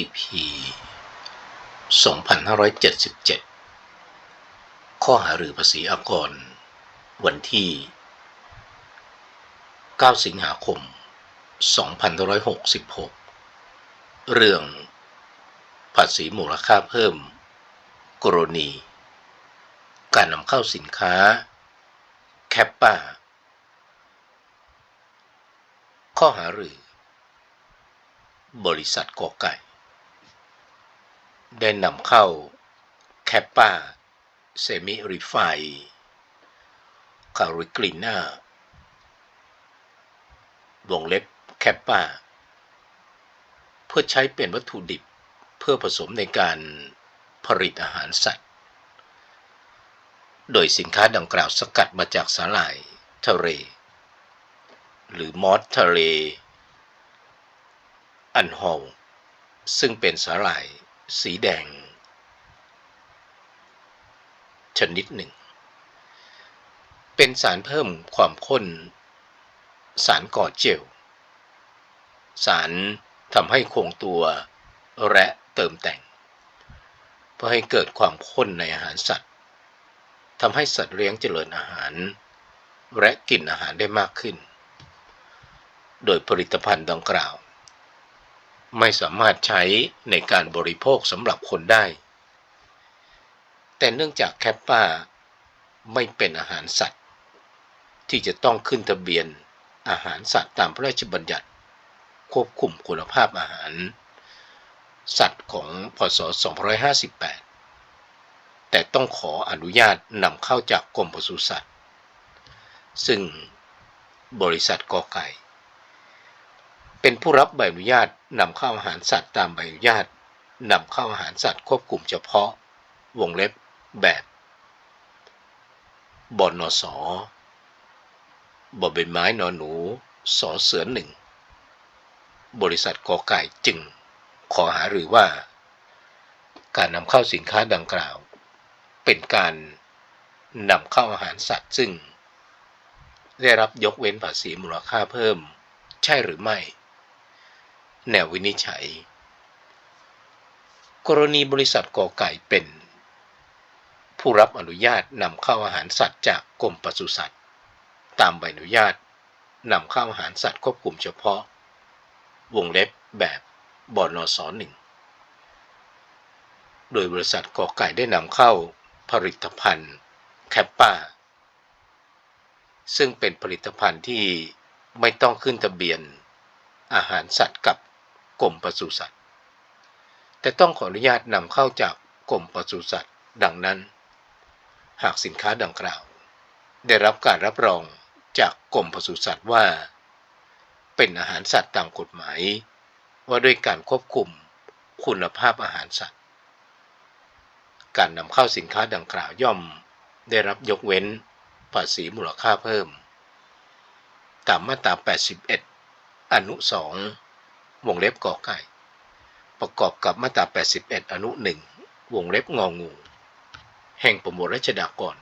EP 2577 ข้อหารือภาษีอากร วันที่ 9 สิงหาคม 2566 เรื่องภาษีมูลค่าเพิ่ม กรณี การนำเข้าสินค้า แคปป้า ข้อหารือบริษัทกอไก่ ได้นำเข้าแคปปาเซมิรีไฟคาริกลิน่าวงเล็บแคปปาเพื่อใช้เป็นวัตถุดิบเพื่อผสมในการผลิตอาหารสัตว์ โดยสินค้าดังกล่าวสกัดมาจากสาหร่ายทะเลหรือมอสทะเล อันฮอลซึ่งเป็นสาหร่าย สีแดง ชนิดหนึ่ง เป็นสารเพิ่มความข้น สารก่อเจล สารทำให้คงตัวและเติมแต่ง เพื่อให้เกิดความข้นในอาหารสัตว์ทำให้สัตว์เลี้ยงเจริญอาหาร และกินอาหารได้มากขึ้น โดยผลิตภัณฑ์ดังกล่าว ไม่สามารถใช้ในการบริโภคสำหรับคนได้ แต่เนื่องจากแคปปาไม่เป็นอาหารสัตว์ ที่จะต้องขึ้นทะเบียนอาหารสัตว์ตามพระราชบัญญัติ ควบคุมคุณภาพอาหาร สัตว์ของพศ 2558 แต่ต้องขออนุญาตนำเข้าจากกรมปศุสัตว์ ซึ่งบริษัทกอไก่ เป็นผู้รับใบอนุญาตนำเข้าอาหารสัตว์ตามใบอนุญาตนำเข้าอาหารสัตว์ควบคุมเฉพาะ วงเล็บแบบบนสบเป็นไม้นอนหนู สอเสือหนึ่ง บริษัทกอไก่จึง ขอหาหรือว่า การนำเข้าสินค้าดังกล่าว เป็นการนำเข้าอาหารสัตว์ซึ่ง ได้รับยกเว้นภาษีมูลค่าเพิ่ม ใช่หรือไม่ แนววินิจฉัย กรณีบริษัทกอไก่เป็น ผู้รับอนุญาตนำเข้าอาหารสัตว์จากกรมปศุสัตว์ ตามใบอนุญาตนำเข้าอาหารสัตว์ควบคุมเฉพาะ วงเล็บแบบบนสหนึ่งโดยบริษัทกอไก่ได้นำเข้าผลิตภัณฑ์แคปปาซึ่งเป็นผลิตภัณฑ์ที่ไม่ต้องขึ้นทะเบียนอาหารสัตว์กับ กรมปศุสัตว์ แต่ต้องขออนุญาตนำเข้าจากกรมปศุสัตว์ ดังนั้น หากสินค้าดังกล่าว ได้รับการรับรองจากกรมปศุสัตว์ว่า เป็นอาหารสัตว์ตามกฎหมาย ว่าด้วยการควบคุมคุณภาพอาหารสัตว์ การนำเข้าสินค้าดังกล่าวย่อมได้รับยกเว้นภาษีมูลค่าเพิ่ม ตามมาตรา 81 อนุ 2 วงเล็บกอไก่ ประกอบกับมาตรา 81 อนุ 1 วงเล็บงองู แห่งประมวลรัชดากร